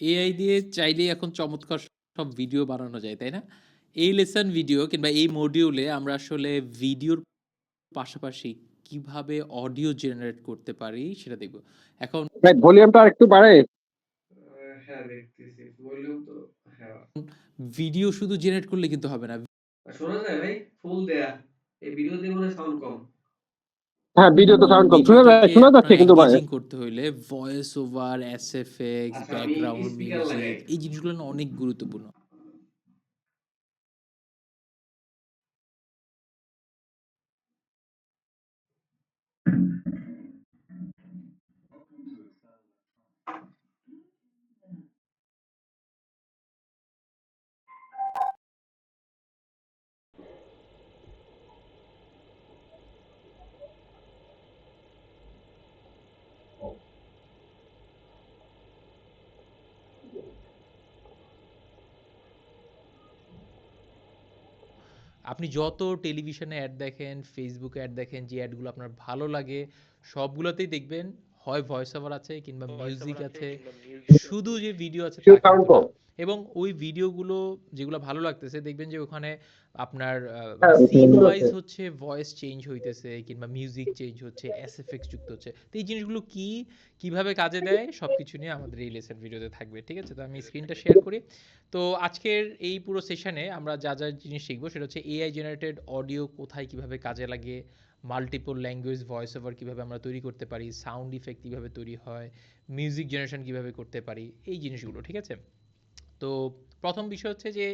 AI দিয়ে চাইলেই এখন চমৎকার সব ভিডিও বানানো যায়, তাই না? এই লেসন ভিডিও কিংবা এই মডিউলে আমরা আসলে ভিডিওর পাশাপাশি কীভাবে অডিও জেনারেট করতে পারি সেটা দেখব। এখন ভলিউমটা আরেকটু বাড়াই? হ্যাঁ, দেখতেছি। ভলিউম তো হ্যাঁ। ভিডিও শুধু জেনারেট করলে কিন্তু হবে না। শোনা যায় ভাই? ফুল দেয়া। এই ভিডিওতে মনে হয় সাউন্ড কম। হ্যাঁ, ভিডিওতে সাউন্ড কম। শোনা যায় শোনা যাচ্ছে কিন্তু ভাই। করতে হইলে voice over, SFX, background music এই জিনিসগুলো না অনেক গুরুত্বপূর্ণ। আপনি যত টেলিভিশনে অ্যাড দেখেন, ফেসবুকে অ্যাড দেখেন, যে অ্যাডগুলো আপনার ভালো লাগে সবগুলোতেই দেখবেন হয় ভয়েস ওভার আছে কিংবা মিউজিক আছে। শুধু যে ভিডিও আছে এবং ওই ভিডিওগুলো যেগুলো ভালো লাগতেছে দেখবেন যে ওখানে আপনার হ্যাঁ, সিন ওয়াইজ হচ্ছে ভয়েস চেঞ্জ হইতেছে কিংবা মিউজিক চেঞ্জ হচ্ছে, এসএফএক্স যুক্ত হচ্ছে। তো এই জিনিসগুলো কি, কীভাবে কাজে দেয় সবকিছু নিয়ে আমাদের এই লেসন ভিডিওতে থাকবে। ঠিক আছে? তো আমি স্ক্রিনটা শেয়ার করি। তো আজকের এই পুরো সেশনে আমরা যা, যা জিনিস শিখব সেটা হচ্ছে এআই জেনারেটেড অডিও কোথায় কীভাবে কাজে লাগে, মাল্টিপল ল্যাঙ্গুয়েজ ভয়েস ওভার কীভাবে আমরা তৈরি করতে পারি, সাউন্ড ইফেক্ট কীভাবে তৈরি হয়, মিউজিক জেনারেশন কীভাবে করতে পারি, এই জিনিসগুলো। ঠিক আছে? তো প্রথম বিষয় হচ্ছে যে,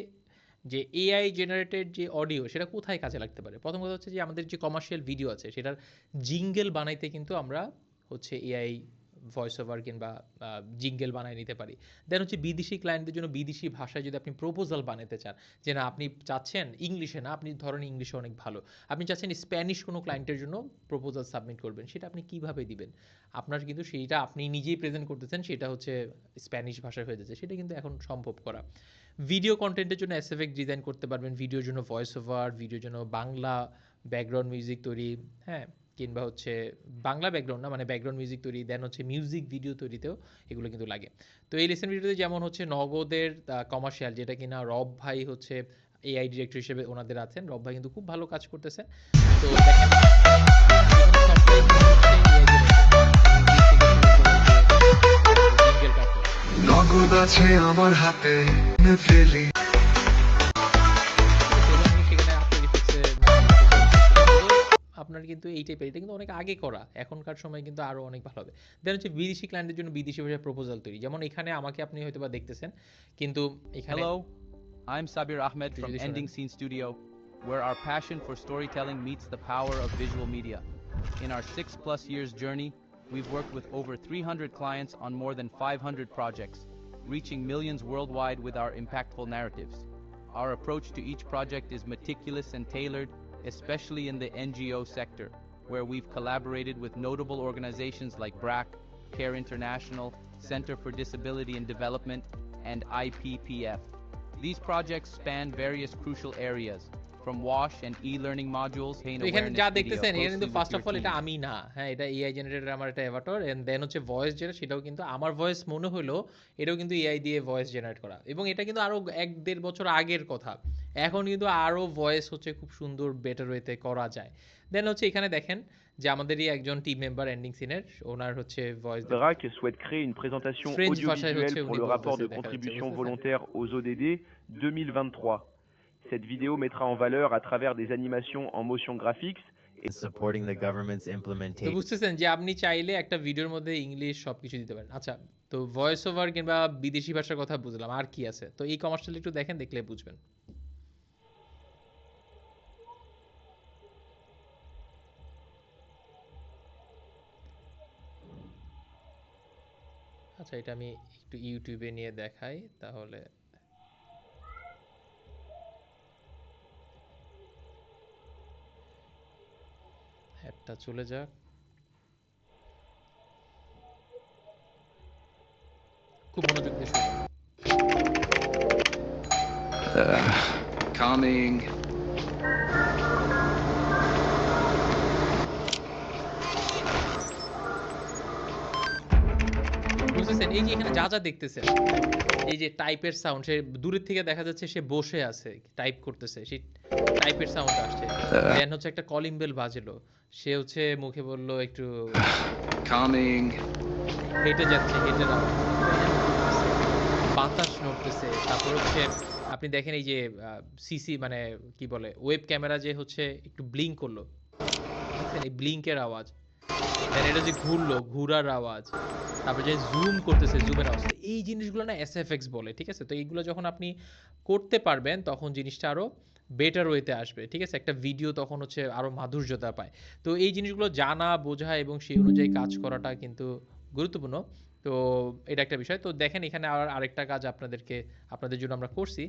যে এআই জেনারেটেড যে অডিও সেটা কোথায় কাজে লাগতে পারে? প্রথম কথা হচ্ছে যে আমাদের যে কমার্শিয়াল ভিডিও আছে সেটার জিঙ্গেল বানাইতে কিন্তু আমরা হচ্ছে এআই ভয়েস ওভার কিংবা জিঙ্গল বানায় নিতে পারি। দেন হচ্ছে বিদেশি ক্লায়েন্টদের জন্য বিদেশি ভাষায় যদি আপনি প্রপোজাল বানাতে চান, যে না আপনি চাচ্ছেন ইংলিশে না, আপনি ধরেন ইংলিশে অনেক ভালো। আপনি চাচ্ছেন স্প্যানিশ কোনো ক্লায়েন্টের জন্য প্রপোজাল সাবমিট করবেন। সেটা আপনি কীভাবে দিবেন? আপনার কিন্তু সেইটা আপনি নিজেই প্রেজেন্ট করতেছেন সেটা হচ্ছে স্প্যানিশ ভাষায় হয়ে যাচ্ছে। সেটা কিন্তু এখন সম্ভব করা। ভিডিও কনটেন্টের জন্য এসএফএক্স ডিজাইন করতে পারবেন। ভিডিওর জন্য ভয়েস ওভার, ভিডিওর জন্য বাংলা ব্যাকগ্রাউন্ড মিউজিক তৈরি, হ্যাঁ? কিংবা হচ্ছে বাংলা ব্যাকগ্রাউন্ড না মানে ব্যাকগ্রাউন্ড মিউজিক তৈরি, দেন হচ্ছে মিউজিক ভিডিও তৈরিতেও এগুলো কিন্তু লাগে। তো এই লেসন ভিডিওতে যেমন হচ্ছে নগদের কমার্শিয়াল যেটা কিনা রব ভাই হচ্ছে এআই ডিরেক্টর হিসেবে ওনাদের আছেন। রব ভাই কিন্তু খুব ভালো কাজ করতেছেন। তো। নগদ আছে আমার হাতে ফেলি আপনার কিন্তু এই টাইপের এটা কিন্তু অনেক আগে করা। এখনকার সময় কিন্তু আরও অনেক ভালো হবে। দেন হচ্ছে বিদেশি ক্লায়েন্টের জন্য বিদেশি ভাষায় প্রপোজাল তৈরি। যেমন এখানে আমাকে আপনি হয়তোবা দেখতেছেন। কিন্তু এখানে Did from you listen Ending to Scene Studio, where our passion for storytelling meets the power of visual media. In our six plus years journey, we've worked with over 300 clients on more than 500 projects, reaching millions worldwide with our impactful narratives. Our approach to each project is meticulous and tailored, especially in the NGO sector, where we've collaborated with notable organizations like BRAC, CARE International, Center for Disability and Development, and IPPF. These projects span various crucial areas, from WASH and e-learning modules, pain তো এখানে awareness যা video দেখতেছেন এখানে কিন্তু first of all এটা. আমি না। হ্যাঁ, এটা এআই জেনারেটেড আমার একটা অ্যাভাটার এন্ড দেন হচ্ছে ভয়েস যেটা সেটাও কিন্তু আমার ভয়েস মনে হইল এটাও কিন্তু এআই দিয়ে ভয়েস জেনারেট করা। এবং এটা কিন্তু আরও ১-১.৫ বছর আগের কথা। এখন কিন্তু আরও ভয়েস হচ্ছে খুব সুন্দর বেটার ওয়েতে করা যায়। দেন হচ্ছে এখানে দেখেন যে আমাদেরই একজন টিম বুঝতেছেন যে আপনি চাইলে একটা ভিডিওর মধ্যে ইংলিশ সবকিছু দিতে পারেন। আচ্ছা তো ভয়েস ওভার কিংবা বিদেশি ভাষার কথা বুঝলাম আর কি আছে? তো এই কমার্সটা একটু দেখেন দেখলে বুঝবেন। আচ্ছা এটা আমি একটু ইউটিউবে নিয়ে দেখাই, তাহলে অ্যাডটা চলে যাক। খুব মনোযোগ দিয়ে শুনুন। এই যে এখানে যা যা দেখতেছেন এই যে টাইপের সাউন্ড সে দূরের থেকে দেখা যাচ্ছে সে বসে আছে টাইপ করতেছে সেই টাইপের সাউন্ড আসছে। দেন হচ্ছে একটা কলিং বেল বাজলো সে হচ্ছে মুখে বলল একটু Coming. হেঁটে যাচ্ছে হেঁটে বাতাস নড়তেছে তারপর হচ্ছে আপনি দেখেন এই যে সিসি মানে কি বলে ওয়েব ক্যামেরা যে হচ্ছে একটু ব্লিঙ্ক করল দেখছেন এই ব্লিঙ্কের আওয়াজ? দেন এটা যে ঘুরলো, ঘুরার আওয়াজ, তারপর যে জুম করতেছে জুমের আওয়াজ তো এই জিনিসগুলো না এসএফএক্স বলে, ঠিক আছে? তো এইগুলো যখন আপনি করতে পারবেন, তখন জিনিসটা আরও বেটার ওয়েতে আসবে, ঠিক আছে? একটা ভিডিও তখন হচ্ছে আরও মাধুর্যতা পায়। তো এই জিনিসগুলো জানা, বোঝা এবং সেই অনুযায়ী কাজ করাটা কিন্তু গুরুত্বপূর্ণ। তো এটা একটা বিষয়। তো দেখেন, এখানে আর আরেকটা কাজ আপনাদেরকে, আপনাদের জন্য আমরা করছি।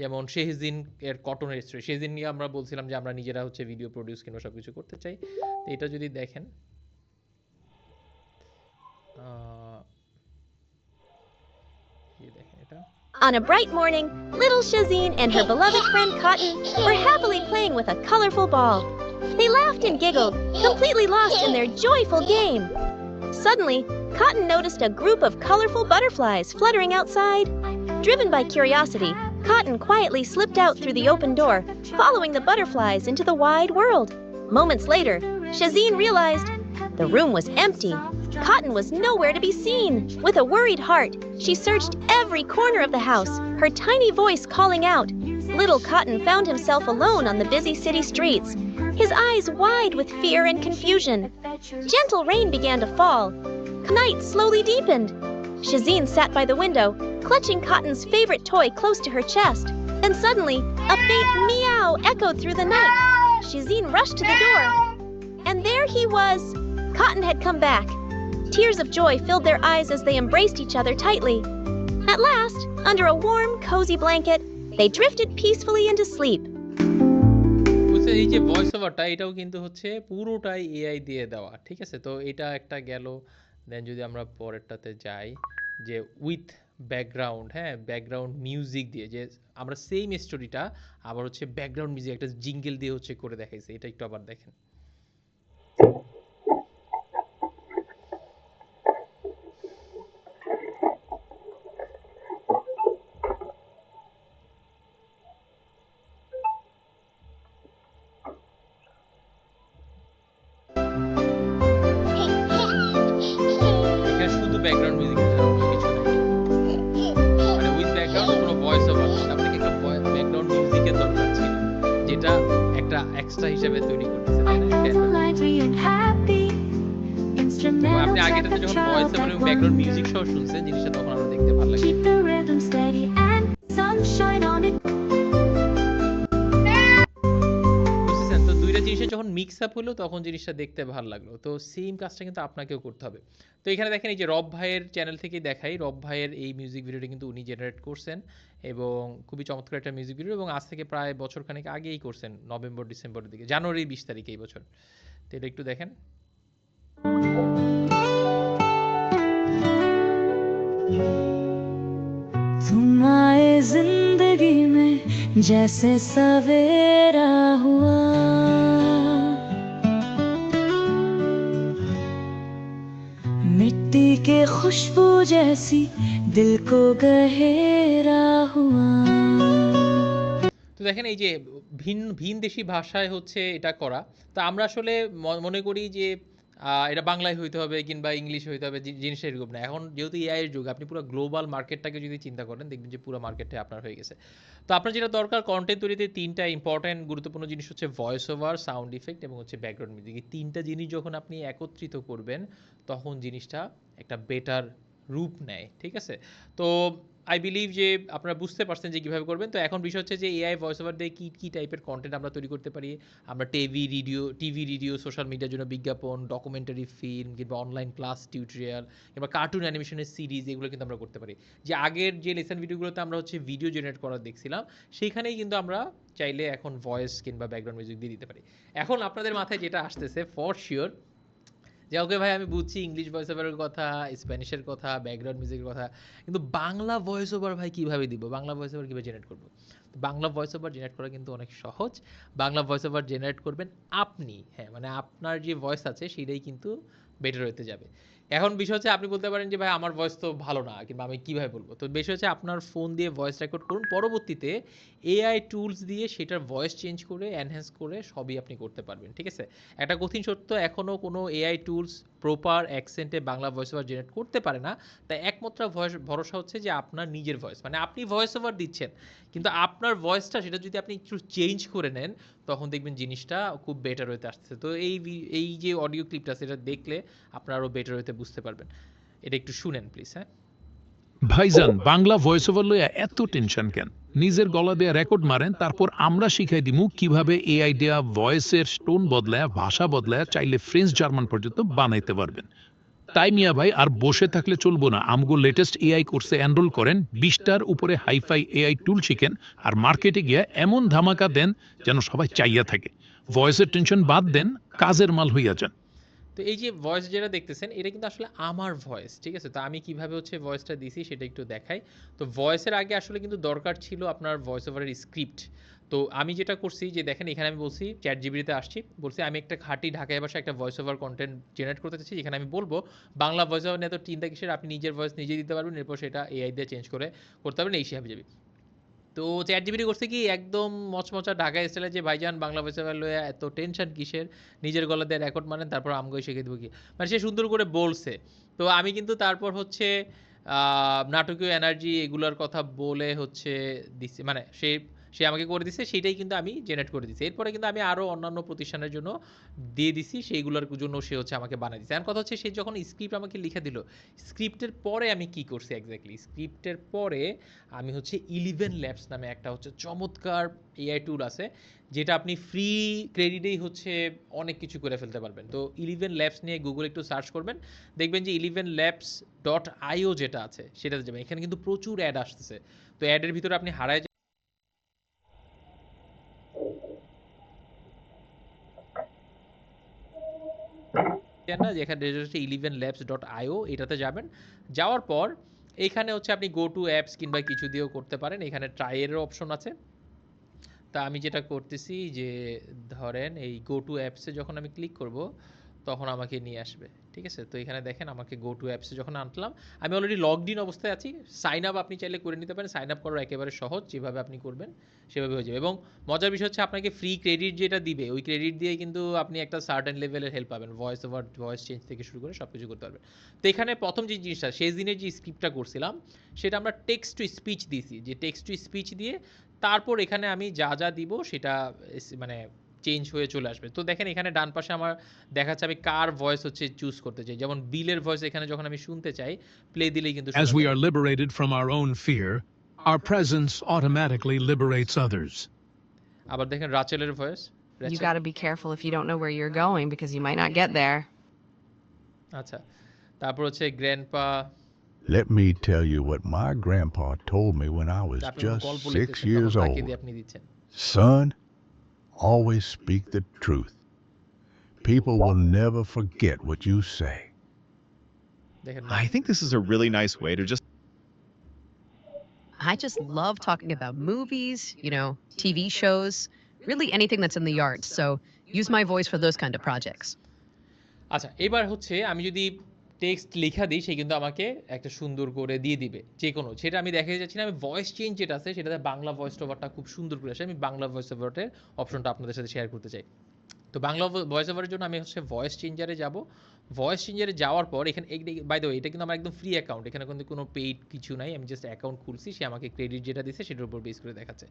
যেমন শেহজিন এর কটনের স্টোরি শেহজিন নিয়ে আমরা বলছিলাম যে আমরা নিজেরা হচ্ছে ভিডিও প্রডিউস কিংবা সব কিছু করতে চাই। তো এটা যদি দেখেন On a bright morning, little Shazine and her beloved friend Cotton were happily playing with a colorful ball. They laughed and giggled, completely lost in their joyful game. Suddenly, Cotton noticed a group of colorful butterflies fluttering outside. Driven by curiosity, Cotton quietly slipped out through the open door, following the butterflies into the wide world. Moments later, Shazine realized the room was empty. Cotton was nowhere to be seen. With a worried heart, she searched every corner of the house, her tiny voice calling out. Little Cotton found himself alone on the busy city streets, his eyes wide with fear and confusion. Gentle rain began to fall. Night slowly deepened. Shazine sat by the window, clutching Cotton's favorite toy close to her chest. Then suddenly, a faint meow echoed through the night. Shazine rushed to the door. And there he was. Cotton had come back. Tears of joy filled their eyes as they embraced each other tightly. At last, under a warm, cozy blanket, they drifted peacefully into sleep. এই যে voice ওভারটা এটাও কিন্তু হচ্ছে পুরোটাই AI দিয়ে দেওয়া ঠিক আছে তো এটা একটা গেল দেন যদি আমরা পরেরটাতে যাই যে উইথ ব্যাকগ্রাউন্ড হ্যাঁ ব্যাকগ্রাউন্ড মিউজিক দিয়ে যে আমরা সেম স্টোরিটা আবার হচ্ছে ব্যাকগ্রাউন্ড মিউজিক একটা জিঙ্গেল দিয়ে হচ্ছে করে দেখাইছে এটা একটু আবার দেখেন এক্সট্রা হিসেবে তৈরি করতেছে আপনি যখন ভয়েস এবং ব্যাকগ্রাউন্ড মিউজিক সহ শুনছেন জিনিসটা তখন আমরা দেখতে ভালো লাগে। তো দুইটা জিনিসের যখন মিক্স আপ হলো তখন জিনিসটা দেখতে ভালো লাগল। তো সেম কাজটা কিন্তু আপনাকেও করতে হবে। তো এখানে দেখেন এই যে রব ভাইয়ের চ্যানেল থেকে দেখাই। রব ভাইয়ের এই মিউজিক ভিডিওটা কিন্তু উনি জেনারেট করছেন। এবং খুবই চমৎকার একটা মিউজিক ভিডিও এবং আজ থেকে প্রায় বছর খানেক আগেই করছেন নভেম্বর ডিসেম্বরের দিকে জানুয়ারি বিশ তারিখে এই বছর তো এটা একটু দেখেন तुम आए जिंदगी में जैसे सवेरा हुआ खुशबू जैसी दिल को गहेरा हुआ তো দেখেন এই যে ভিন ভিন দেশি ভাষায় হচ্ছে এটা করা তো আমরা আসলে ম- মনে করি যে আহ, এটা বাংলায় হইতে হবে কিংবা ইংলিশে হইতে হবে, জি- জিনিসটা এরকম না এখন যেহেতু এআই এর যুগ, আপনি পুরো গ্লোবাল মার্কেটটাকে যদি চিন্তা করেন, দেখবেন যে পুরো মার্কেটটা আপনার হয়ে গেছে। তো আপনার যেটা দরকার কন্টেন্ট তৈরিতে তিনটা ইম্পর্টেন্ট গুরুত্বপূর্ণ জিনিস হচ্ছে ভয়েস ওভার সাউন্ড ইফেক্ট এবং হচ্ছে ব্যাকগ্রাউন্ড মিউজিক এই তিনটা জিনিস যখন আপনি একত্রিত করবেন, তখন জিনিসটা একটা বেটার রূপ নেয়, ঠিক আছে? তো আই বিলিভ যে আপনারা বুঝতে পারছেন যে কীভাবে করবেন। তো এখন বিষয় হচ্ছে যে এআই ভয়েস ওভার দিয়ে কী কী টাইপের কন্টেন্ট আমরা তৈরি করতে পারি। আমরা TV radio TV radio social মিডিয়ার জন্য বিজ্ঞাপন ডকুমেন্টারি ফিল্ম কিংবা অনলাইন ক্লাস টিউটোরিয়াল কিংবা কার্টুন অ্যানিমেশনের সিরিজ এগুলো কিন্তু আমরা করতে পারি। যে আগের যে লেসন ভিডিওগুলোতে আমরা হচ্ছে ভিডিও জেনারেট করা দেখছিলাম, সেইখানেই কিন্তু আমরা চাইলে এখন ভয়েস কিংবা ব্যাকগ্রাউন্ড মিউজিক দিয়ে দিতে পারি। এখন আপনাদের মাথায় যেটা আসতেছে ফর শিওর যে, ওকে ভাই আমি বুঝছি ইংলিশ ভয়েস ওভারের কথা স্প্যানিশের কথা ব্যাকগ্রাউন্ড মিউজিকের কথা, কিন্তু বাংলা ভয়েস ওভার ভাই কীভাবে দিব? বাংলা ভয়েস ওভার কীভাবে জেনারেট করব? বাংলা ভয়েস ওভার জেনারেট করা কিন্তু অনেক সহজ। বাংলা ভয়েস ওভার জেনারেট করবেন আপনি। হ্যাঁ মানে আপনার যে ভয়েস আছে, সেটাই কিন্তু বেটার হতে যাবে। এখন বিষয় হচ্ছে আপনি বলতে পারেন যে, ভাই, আমার ভয়েস তো ভালো না, কিংবা আমি কীভাবে বলব? তো বিষয় হচ্ছে আপনার ফোন দিয়ে ভয়েস রেকর্ড করুন। পরবর্তীতে এআই টুলস দিয়ে সেটার ভয়েস চেঞ্জ করে এনহ্যান্স করে সবই আপনি করতে পারবেন, ঠিক আছে? একটা কঠিন সত্য এখনও কোনো এআই টুলস প্রপার অ্যাকসেন্টে বাংলা ভয়েস ওভার জেনারেট করতে পারে না। তাই একমাত্র ভয়েস ভরসা হচ্ছে যে আপনার নিজের ভয়েস মানে আপনি ভয়েস ওভার দিচ্ছেন, কিন্তু আপনার ভয়েসটা সেটা যদি আপনি একটু চেঞ্জ করে নেন, তখন দেখবেন জিনিসটা খুব বেটার হতে আসতেছে তো এই এই যে অডিও ক্লিপটা সেটা দেখলে আপনারা আরও বেটার হতে বুঝতে পারবেন। এটা একটু শুনেন প্লিজ হ্যাঁ? ভাইজান, বাংলা ভয়েস ওভার লইয়া এত টেনশন কেন? নিজের গলা দেয়া রেকর্ড মারেন, তারপর আমরা শিখাই দিমু কীভাবে এআই দেয়া ভয়েসের স্টোন বদলায়, ভাষা বদলায়, চাইলে ফ্রেঞ্চ জার্মান পর্যন্ত বানাইতে পারবেন। তাই মিয়া ভাই আর বসে থাকলে চলবো না। আমগো লেটেস্ট এআই কোর্সে এনরোল করেন, বিশটার উপরে হাইফাই এআই টুল শিখেন আর মার্কেটে গিয়ে এমন ধামাকা দেন যেন সবাই চাইয়া থাকে। ভয়েসের টেনশন বাদ দেন, কাজের মাল হইয়া যান। তো এই যে ভয়েস যেটা দেখতেছেন, এটা কিন্তু আসলে আমার ভয়েস ঠিক আছে? তো আমি কীভাবে হচ্ছে ভয়েসটা দিছি সেটা একটু দেখাই। তো ভয়েসের আগে আসলে কিন্তু দরকার ছিল আপনার ভয়েস ওভারের স্ক্রিপ্ট তো আমি যেটা করছি যে, দেখেন এখানে আমি বলছি চ্যাট জিবিতে আসছি, বলছি আমি একটা খাঁটি ঢাকায় ভাষা একটা ভয়েস ওভার কন্টেন্ট জেনারেট করতে চাচ্ছি। যেখানে আমি বলব, বাংলা ভয়েস ওভার নিয়ে তো চিন্তা কিসের? আপনি নিজের ভয়েস নিজে দিতে পারবেন, এরপর সেটা এআই দিয়ে চেঞ্জ করে করতে পারবেন, এই হিসাবে যাবে। তো চ্যাট জিবিটি করছে কি একদম মচমচা ঢাকা স্টাইলে যে ভাইজান বাংলা ভাষা লয়ে এত টেনশন কিসের? নিজের গলা দিয়ে রেকর্ড মানেন তারপর আমগোই শিখে দেবো কি? মানে সে সুন্দর করে বলছে। তো আমি কিন্তু তারপর হচ্ছে নাটকীয় এনার্জি এগুলোর কথা বলে হচ্ছে দিচ্ছে মানে সে সে আমাকে করে দিছে সেটাই কিন্তু আমি জেনারেট করে দিছি। এরপরে কিন্তু আমি আরও অন্যান্য প্রতিষ্ঠানের জন্য দিয়ে দিছি, সেইগুলোর জন্য সে হচ্ছে আমাকে বানিয়ে দিচ্ছে এখন কথা হচ্ছে, সে যখন স্ক্রিপ্ট আমাকে লিখে দিল স্ক্রিপ্টের পরে আমি কি করছি এক্স্যাক্টলি স্ক্রিপ্টের পরে আমি হচ্ছে ইলেভেন ল্যাবস নামে একটা হচ্ছে চমৎকার এআই টুল আছে, যেটা আপনি ফ্রি ক্রেডিটেই হচ্ছে অনেক কিছু করে ফেলতে পারবেন। তো ইলেভেন ল্যাবস নিয়ে গুগল একটু সার্চ করবেন, দেখবেন যে ইলেভেন ল্যাবস ডট আইও যেটা আছে, সেটাতে যাবেন। এখানে কিন্তু প্রচুর অ্যাড আসতেছে। তো অ্যাডের ভিতরে আপনি হারায় যান না যেখানে হচ্ছে ইলেভেন ল্যাবস ডট আইও এটাতে যাবেন। যাওয়ার পর এখানে হচ্ছে আপনি গো টু অ্যাপস কিংবা কিছু দিয়েও করতে পারেন। এখানে ট্রাইয়ের অপশন আছে। তা আমি যেটা করতেছি যে ধরেন এই গো টু অ্যাপসে যখন আমি ক্লিক করব, তখন আমাকে নিয়ে আসবে। ঠিক আছে? তো এখানে দেখেন আমাকে গো টু অ্যাপসে যখন আনলাম, আমি অলরেডি লগড ইন অবস্থায় আছি। সাইন আপ আপনি চাইলে করে নিতে পারেন। সাইন আপ করার একেবারে সহজ, যেভাবে আপনি করবেন, সেভাবে হয়ে যাবে। এবং মজার বিষয় হচ্ছে আপনাকে ফ্রি ক্রেডিট যেটা দিবে, ওই ক্রেডিট দিয়ে কিন্তু আপনি একটা সার্টেন লেভেলের হেল্প পাবেন। ভয়েস ওভার ভয়েস চেঞ্জ থেকে শুরু করে সব কিছু করতে পারবেন। তো এখানে প্রথম যে জিনিসটা, সেই দিনের যে স্ক্রিপ্টটা করছিলাম, সেটা আমরা টেক্সট টু স্পিচ দিয়েছি। যে টেক্সট টু স্পিচ দিয়ে তারপর এখানে আমি যা যা দিব সেটা মানে চেঞ্জ হয়ে চলে আসবে তো দেখেন এখানে ডান পাশে আমার দেখাচ্ছে আমি কার ভয়েস হচ্ছে চুজ করতে চাই যেমন বিলের ভয়েস এখানে যখন আমি শুনতে চাই প্লে দিলেই কিন্তু As we are liberated from our own fear, our presence automatically liberates others. আবার দেখেন রাচেলের voice You got to be careful if you don't know where you're going because you might not get there. আচ্ছা তারপর হচ্ছে grandpa Let me tell you what my grandpa told me when I was just গল্প six years old. আপনি দিচ্ছেন Son, always speak the truth. People will never forget what you say. দেখেন I think this is a really nice way to just I just love talking about movies, you know, TV shows, really anything that's in the arts. So use my voice for those kind of projects. আচ্ছা এবার হচ্ছে আমি যদি text লেখা দিই, সে কিন্তু আমাকে একটা সুন্দর করে দিয়ে দিবে, যে কোনো। সেটা আমি দেখাতে যাচ্ছি না, আমি ভয়েস চেঞ্জ যেটা আছে, সেটাতে বাংলা ভয়েস ওভারটা খুব সুন্দর করে আসে, আমি বাংলা ভয়েস ওভারের অপশনটা আপনাদের সাথে শেয়ার করতে চাই। তো বাংলা ভয়েস ওভারের জন্য আমি হচ্ছে ভয়েস চেঞ্জারে যাব ভয়েস চেঞ্জারে যাওয়ার পর এখানে বাই দ্য এটা কিন্তু আমার একদম ফ্রি অ্যাকাউন্ট এখানে কিন্তু কোনো পেইড কিছু নাই। আমি জাস্ট অ্যাকাউন্ট খুলছি, সে আমাকে ক্রেডিট যেটা দিচ্ছে সেটার উপর বেস করে দেখাচ্ছে।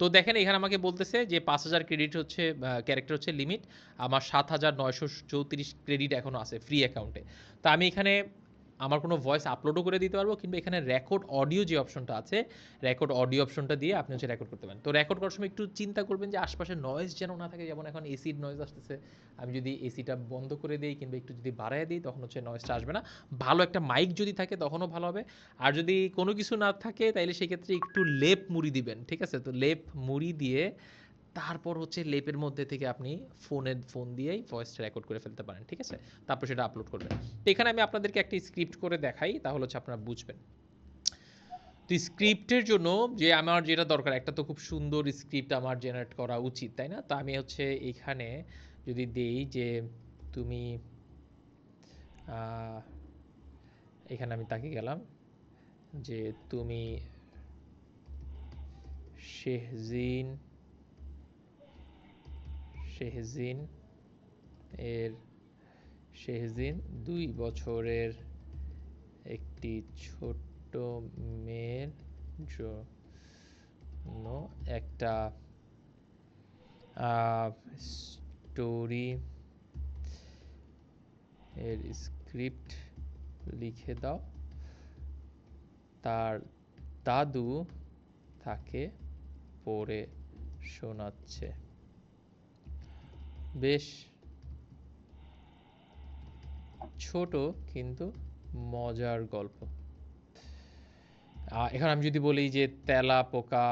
তো দেখেন, এখানে আমাকে বলতেছে যে পাঁচ হাজার ক্রেডিট হচ্ছে ক্যারেক্টার হচ্ছে লিমিট আমার সাত হাজার নয়শো চৌত্রিশ ক্রেডিট এখনও আছে ফ্রি অ্যাকাউন্টে তো আমি এখানে আমার কোনো ভয়েস আপলোডও করে দিতে পারব কিংবা এখানে রেকর্ড অডিও যে অপশনটা আছে রেকর্ড অডিও অপশনটা দিয়ে আপনি হচ্ছে রেকর্ড করতে পারেন। তো রেকর্ড করার সময় একটু চিন্তা করবেন যে আশপাশে নয়েজ যেন না থাকে, যেমন এখন এসির নয়েজ আসতেছে, আমি যদি এসিটা বন্ধ করে দিই কিংবা একটু যদি বাড়ায় দিই, তখন হচ্ছে নয়েজটা আসবে না। ভালো একটা মাইক যদি থাকে, তখনও ভালো হবে। আর যদি কোনো কিছু না থাকে, তাইলে সেক্ষেত্রে একটু লেপ মুড়ি দিবেন, ঠিক আছে? তো লেপ মুড়ি দিয়ে তারপর হচ্ছে লেপের মধ্যে থেকে আপনি ফোনের, ফোন দিয়েই ভয়েসটা রেকর্ড করে ফেলতে পারেন, ঠিক আছে? তারপর সেটা আপলোড করবেন। তো এখানে আমি আপনাদেরকে একটা স্ক্রিপ্ট করে দেখাই, তাহলে হচ্ছে আপনারা বুঝবেন। তো স্ক্রিপ্টের জন্য যে আমার যেটা দরকার, একটা তো খুব সুন্দর স্ক্রিপ্ট আমার জেনারেট করা উচিত, তাই না? তো আমি হচ্ছে এখানে যদি দেই যে তুমি এখানে আমি তাকে গেলাম যে তুমি শেহজিন শেহজিন এর শেহজিন দুই বছরের একটি ছোট্ট মেয়ের জন্য একটা স্টোরি এর স্ক্রিপ্ট লিখে দাও। তার দাদু তাকে পড়ে শোনাচ্ছে। বেশ ছোট কিন্তু মজার গল্প। এখন আমি যদি বলি যে তেলা পোকা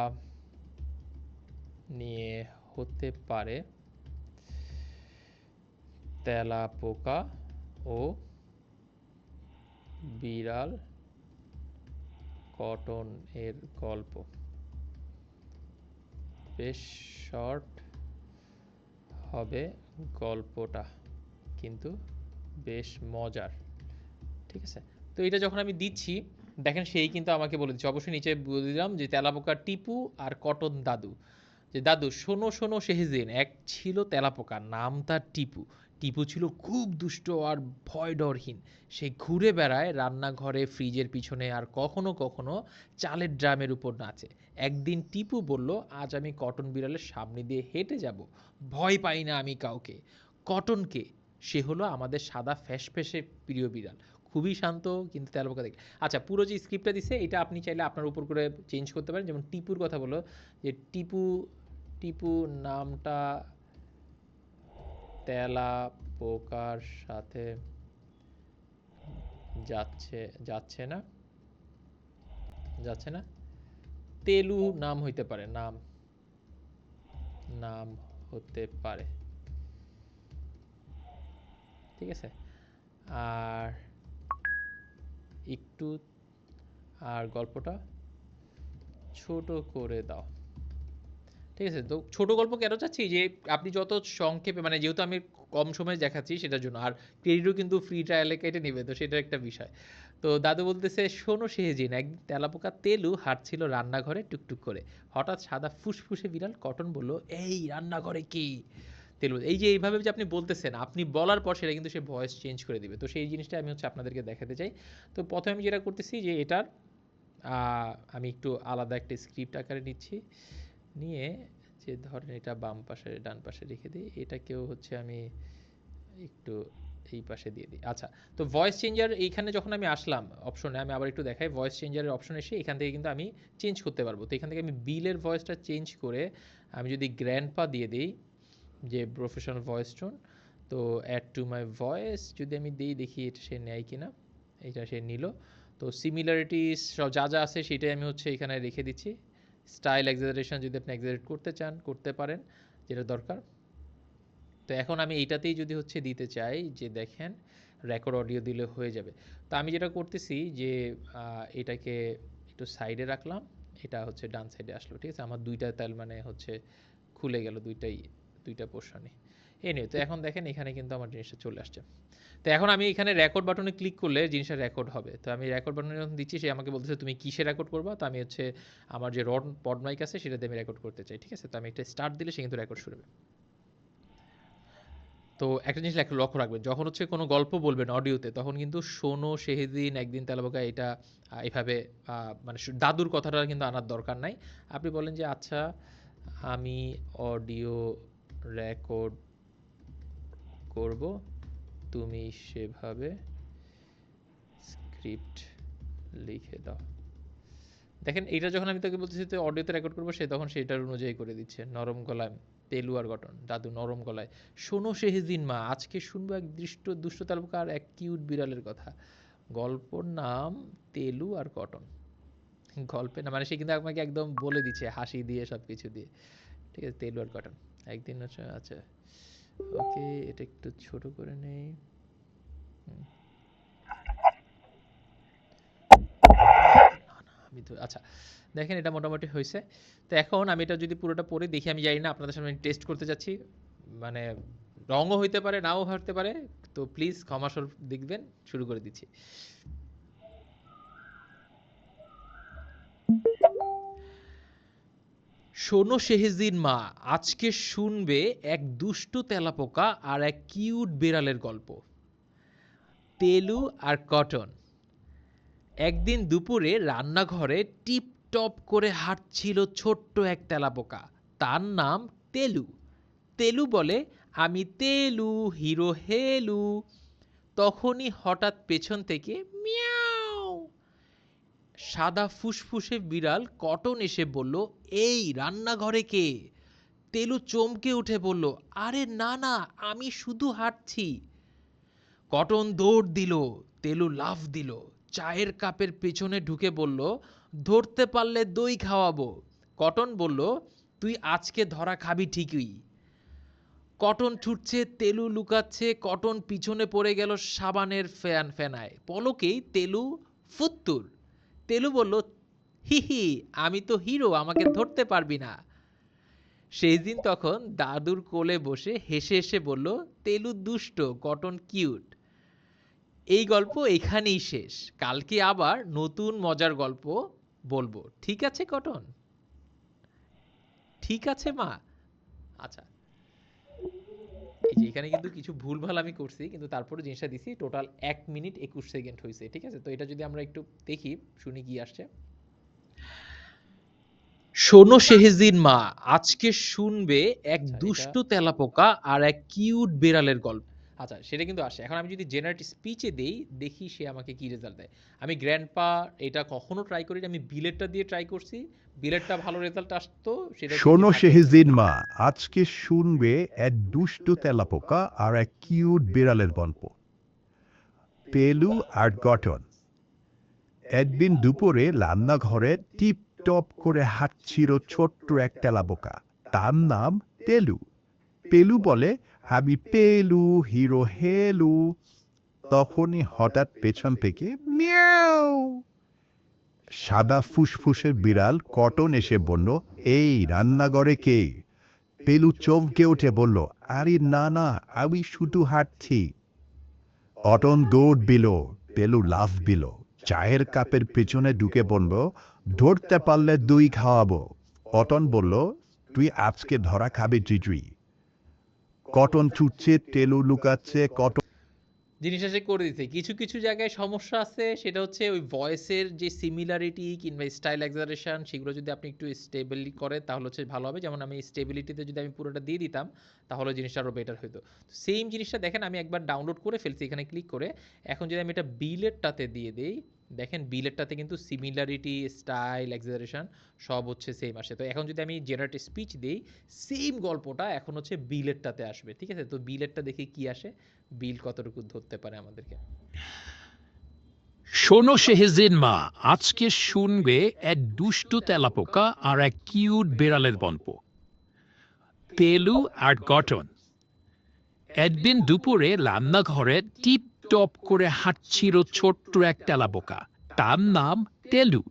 নিয়ে হতে পারে, তেলা পোকা ও বিড়াল কটন এর গল্প। বেশ শর্ট। হবে গল্পটা, কিন্তু বেশ মজার। ঠিক আছে? তো এটা যখন আমি দিচ্ছি, দেখেন সেই কিন্তু আমাকে বলে দিচ্ছে। অবশ্যই নিচে বলে দিলাম যে তেলাপোকা টিপু আর কটন দাদু। যে, দাদু, শোনো শোনো, শেহজিন, এক ছিল তেলাপোকা, নাম তার টিপু। টিপু ছিল খুব দুষ্ট আর ভয় ডরহীন সে ঘুরে বেড়ায় রান্নাঘরে, ফ্রিজের পিছনে আর কখনো কখনো চালের ড্রামের উপর নাচে। একদিন টিপু বলল, আজ আমি কটন বিড়ালের সামনে দিয়ে হেঁটে যাব। ভয় পাই না আমি কাউকে। কটনকে সে হলো আমাদের সাদা ফ্যাসফ্যাসে প্রিয় বিড়াল। খুবই শান্ত, কিন্তু তেলাপোকা দেখে আচ্ছা পুরো যে স্ক্রিপ্টটা দিছে, এটা আপনি চাইলে আপনার উপর করে চেঞ্জ করতে পারেন। যেমন টিপুর কথা বলো যে, টিপু টিপু নামটা তেলা পোকার সাথে যাচ্ছে যাচ্ছে না? যাচ্ছে না? তেলু নাম হইতে পারে, নাম নাম হতে পারে। ঠিক আছে? আর একটু, আর গল্পটা ছোট করে দাও। ঠিক আছে? তো ছোট গল্প কেন চাচ্ছি? যে আপনি যত সংক্ষেপে মানে যেহেতু আমি কম সময়ে দেখাচ্ছি সেটার জন্য, আর ক্রেডিটও কিন্তু ফ্রি ট্রায়ালে কেটে নেবে, তো সেটা একটা বিষয়। তো দাদু বলতেছে, শোনো সেহেজিন একদিন তেলাপোকা তেলু হাঁটছিল রান্নাঘরে টুকটুক করে। হঠাৎ সাদা ফুসফুসে বিড়াল কটন বলল, এই রান্নাঘরে কি তেলু, এই যে এইভাবে যে আপনি বলতেছেন, আপনি বলার পর সেটা কিন্তু সে ভয়েস চেঞ্জ করে দিবে। তো সেই জিনিসটা আমি হচ্ছে আপনাদেরকে দেখাতে চাই। তো প্রথমে আমি যেটা করতেছি যে এটার আমি একটু আলাদা একটা স্ক্রিপ্ট আকারে নিচ্ছি। নিয়ে যে ধরেন এটা বাম পাশে, ডান পাশে রেখে দিই, এটাকেও হচ্ছে আমি একটু এই পাশে দিয়ে দিই। আচ্ছা তো ভয়েস চেঞ্জার এইখানে যখন আমি আসলাম অপশনে আমি আবার একটু দেখাই ভয়েস চেঞ্জারের অপশন এসে এখান থেকে কিন্তু আমি চেঞ্জ করতে পারব। তো এখান থেকে আমি বিলের ভয়েসটা চেঞ্জ করে আমি যদি গ্র্যান্ড পা দিয়ে দিই, যে প্রফেশনাল ভয়েস টোন তো অ্যাড টু মাই ভয়েস যদি আমি দিই, দেখি এটা সে নেয় কিনা, এটা সে নিল। তো সিমিলারিটিস সব যা যা আছে সেটাই আমি হচ্ছে এখানে রেখে দিচ্ছি। স্টাইল এক্সাজারেশন যদি আপনি এক্সাজারেট করতে চান, করতে পারেন, যেটা দরকার। তো এখন আমি এইটাতেই যদি হচ্ছে দিতে চাই যে দেখেন রেকর্ড অডিও দিলে হয়ে যাবে। তো আমি যেটা করতেছি যে এটাকে একটু সাইডে রাখলাম, এটা হচ্ছে ডান সাইডে আসলো, ঠিক আছে? আমার দুইটা তাল মানে হচ্ছে খুলে গেল, দুইটাই, দুইটা পোর্শনে এ নিয়ে। তো এখন দেখেন এখানে কিন্তু আমার জিনিসটা চলে আসছে। তো এখন আমি এখানে রেকর্ড বাটনে ক্লিক করলে জিনিসটা রেকর্ড হবে। তো আমি রেকর্ড বাটনে যখন দিচ্ছি, সে আমাকে বলতেছে, তুমি কিসে রেকর্ড করবা? তো আমি হচ্ছে আমার যে রড পড মাইক আছে, সেটাতে আমি রেকর্ড করতে চাই, ঠিক আছে? তো আমি একটা স্টার্ট দিলে সে কিন্তু রেকর্ড শুরু হবে তো একটা জিনিস একটা লক্ষ্য রাখবেন, যখন হচ্ছে কোনো গল্প বলবেন অডিওতে তখন কিন্তু শোনো, সেহেদিন, একদিন তেলাপোকা এটা এভাবে মানে দাদুর কথাটা কিন্তু আনার দরকার নাই। আপনি বলেন যে আচ্ছা আমি অডিও রেকর্ড করব, তুমি সেভাবে স্ক্রিপ্ট লিখে দাও। দেখেন এটা যখন আমি তাকে বলতেছি তো অডিওতে রেকর্ড করব, সে তখন সেটার অনুযায়ী করে দিচ্ছে। নরম গলায় তেলু আর গঠন, দাদু নরম গলায়। শোনো শেহদিন মা, আজকে শুনব এক দৃষ্ট, দুষ্ট তালুকা আর এক কিউট বিড়ালের কথা। গল্পর নাম তেলু আর কটন। গল্পে না মানে সে কিন্তু আমাকে একদম বলে দিচ্ছে, হাসি দিয়ে সব কিছু দিয়ে। ঠিক আছে, তেলু আর কটন। একদিন হচ্ছে আচ্ছা। ওকে, এটা একটু ছোট করে নেই। আচ্ছা দেখেন এটা মোটামুটি হয়েছে। তো এখন আমি এটা যদি পুরোটা পড়ে, দেখি আমি জানি না, আপনাদের সামনে টেস্ট করতে যাচ্ছি। মানে রঙও হইতে পারে, নাও হতে পারে। তো প্লিজ ক্ষমাসর দেখবেন, শুরু করে দিচ্ছি। শোনো শেহজিন মা, আজকে শুনবে এক দুষ্টু তেলাপোকা আর এক কিউট বিড়ালের গল্প। তেলু আর কটন। একদিন দুপুরে রান্নাঘরে টিপ টপ করে হাঁটছিল ছোট্ট এক তেলাপোকা, তার নাম তেলু। তেলু বলে, আমি তেলু, হিরো হেলু। তখনই হঠাৎ পেছন থেকে সাদা ফুসফুসে বিড়াল কটন এসে বলল, এই রান্নাঘরে কে? তেলু চমকে উঠে বলল, আরে না না, আমি শুধু হাঁটছি। কটন দৌড় দিল, তেলু লাফ দিল, চায়ের কাপের পেছনে ঢুকে বলল, ধরতে পারলে দই খাওয়াবো। কটন বলল, তুই আজকে ধরা খাবি ঠিকই। কটন ছুটছে তেলু লুকাচ্ছে, কটন পিছনে পড়ে গেল সাবানের ফ্যান ফেনায়। পলকেই তেলু ফুত্তুর। তেলু বলল, হি হি, আমি তো হিরো, আমাকে ধরতে পারবি না। সেই দিন তখন দাদুর কোলে বসে হেসে হেসে বলল, তেলু দুষ্ট, কটন কিউট। এই গল্প এখানেই শেষ। কালকে আবার নতুন মজার গল্প বলব। ঠিক আছে, কটন? ঠিক আছে, মা। আচ্ছা এই যে এখানে কিন্তু কিছু ভুলভাল আমি করছি কিন্তু তারপরে জিনিসটা দিছি টোটাল এক মিনিট একুশ সেকেন্ড হয়েছে ঠিক আছে? তো এটা যদি আমরা একটু দেখি শুনি কি আসছে। শোনো শেহজিন মা আজকে শুনবে এক দুষ্ট তেলাপোকা আর এক কিউট বিড়ালের গল্প। আচ্ছা সেটা কিন্তু আসে। এখন আমি যদি জেনারেটিভ স্পিচে দেই দেখি সে আমাকে কি রেজাল্ট দেয়। আমি গ্র্যান্ডপা এটা কখনো ট্রাই করি আমি বিলেটটা দিয়ে ট্রাই করছি বিলেটটা ভালো রেজাল্ট আসতো সেটা শোনো শেহজিন মা আজকে শুনবে এক দুষ্টু তেলাপোকা আর এক কিউট বিড়ালের গল্প। পেলু আর গঠন। একদিন দুপুরে রান্নাঘরে টিপ টপ করে হাঁটছিল ছোট্ট এক তেলাপোকা। তার নাম তেলু পেলু বলে আমি পেলু, হিরো হেলু, তখনই হঠাৎ পেছন থেকে মিয়াও। সাদা ফুসফুসের বিড়াল কটন এসে বলল, এই রান্নাঘরে কে? পেলু চমকে উঠে বলল, আরে না না, আমি শুধু হাঁটছি। অটন দৌড় দিল, পেলু লাফ দিল, চায়ের কাপের পেছনে ঢুকে বলল, ধরতে পারলে দুই খাওয়াবো। অটন বলল, তুই আজকে ধরা খাবি, জিজুই। কটন ছুটছে টেলু লুকাচ্ছে কটন জিনিসটা সে করে দিতে। কিছু কিছু জায়গায় সমস্যা আছে, সেটা হচ্ছে ওই ভয়েসের যে সিমিলারিটি কিংবা স্টাইল এক্সারেশন সেগুলো যদি আপনি একটু স্টেবলি করেন তাহলে হচ্ছে ভালো হবে। যেমন আমি স্টেবিলিটিতে যদি আমি পুরোটা দিয়ে দিতাম, তাহলে জিনিসটা আরও বেটার হতো সেম জিনিসটা দেখেন, আমি একবার ডাউনলোড করে ফেলছি এখানে ক্লিক করে। এখন যদি আমি এটা বিলেটটাতে দিয়ে দিই, দেখেন বিলেটটাতে কিন্তু সিমিলারিটি স্টাইল এক্সারেশন সব হচ্ছে সেম আসে। তো এখন যদি আমি জেনারেটিভ স্পিচ দিই সেম গল্পটা এখন হচ্ছে বিলেটটাতে আসবে, ঠিক আছে? তো বিলেটটা দেখে কি আসে? বিল কতটুকু ধরতে পারে আমাদেরকে? শোনো শেহজিন মা, আজকে শুনবে এক দুষ্টু তেলাপোকা আর এক কিউট বিড়ালের গল্প পেলু আর গঠন। একদিন দুপুরে রান্নাঘরে টিপ টপ করে হাঁটছিল ছোট্ট এক তেলাপোকা। তার নাম তেলু।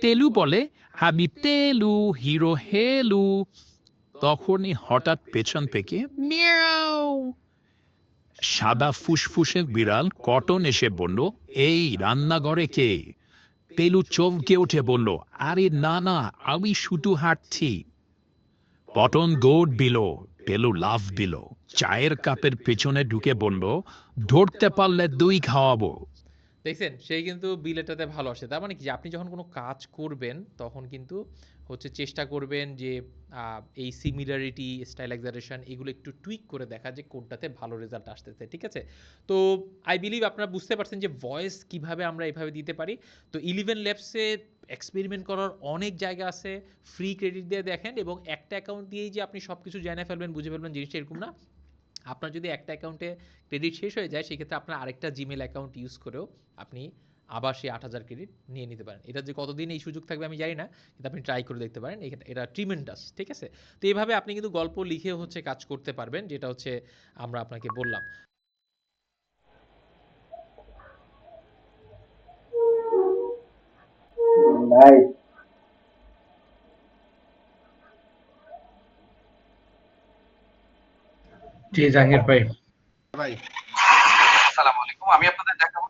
তেলু বলে, আমি তেলু, হিরো হেলু। তখনই হঠাৎ পেছন থেকে মিয়াও। সাদা ফুসফুসে বিড়াল কটন এসে বলল, এই রান্নাঘরে কে? পেলু চমকে উঠে বলল, আরে না না, আমি শুধু হাঁটছি। পটন দৌড় দিল পেলু লাফ দিল চায়ের কাপের পেছনে ঢুকে বলল, ধরতে পারলে দুই খাওয়াবো। দেখছেন, সেই কিন্তু বিলেটাতে ভালো আসে। তার মানে কি আপনি যখন কোনো কাজ করবেন, তখন কিন্তু হচ্ছে চেষ্টা করবেন যে এই সিমিলারিটি স্টাইল এক্সারেশন এগুলো একটু টুইক করে দেখা যে কোনটাতে ভালো রেজাল্ট আসতেছে, ঠিক আছে? তো আই বিলিভ আপনারা বুঝতে পারছেন যে ভয়েস কীভাবে আমরা এভাবে দিতে পারি। তো ইলেভেন ল্যাবসে এক্সপেরিমেন্ট করার অনেক জায়গা আছে ফ্রি ক্রেডিট দিয়ে দেখেন এবং একটা অ্যাকাউন্ট দিয়েই যে আপনি সব কিছু জেনে ফেলবেন, বুঝে ফেলবেন জিনিসটা এরকম না। আপনার যদি একটা অ্যাকাউন্টে ক্রেডিট শেষ হয়ে যায়, সেক্ষেত্রে আপনার আরেকটা জিমেল অ্যাকাউন্ট ইউজ করেও আপনি আবার সেই আট হাজার ক্রেডিট নিয়ে নিতে পারেন। এটা যে কতদিন এই সুযোগ থাকবে আমি জানি না কিন্তু আপনি ট্রাই করে দেখতে পারেন। এটা- এটা ট্রিমেন্ডাস ঠিক আছে? তো এইভাবে আপনি কিন্তু গল্প লিখে হচ্ছে কাজ করতে পারবেন যেটা হচ্ছে আমরা আপনাকে বললাম। জি জাহাঙ্গীর ভাই। ভাই আসসালামু আলাইকুম। আমি আপনাদের দেখাবো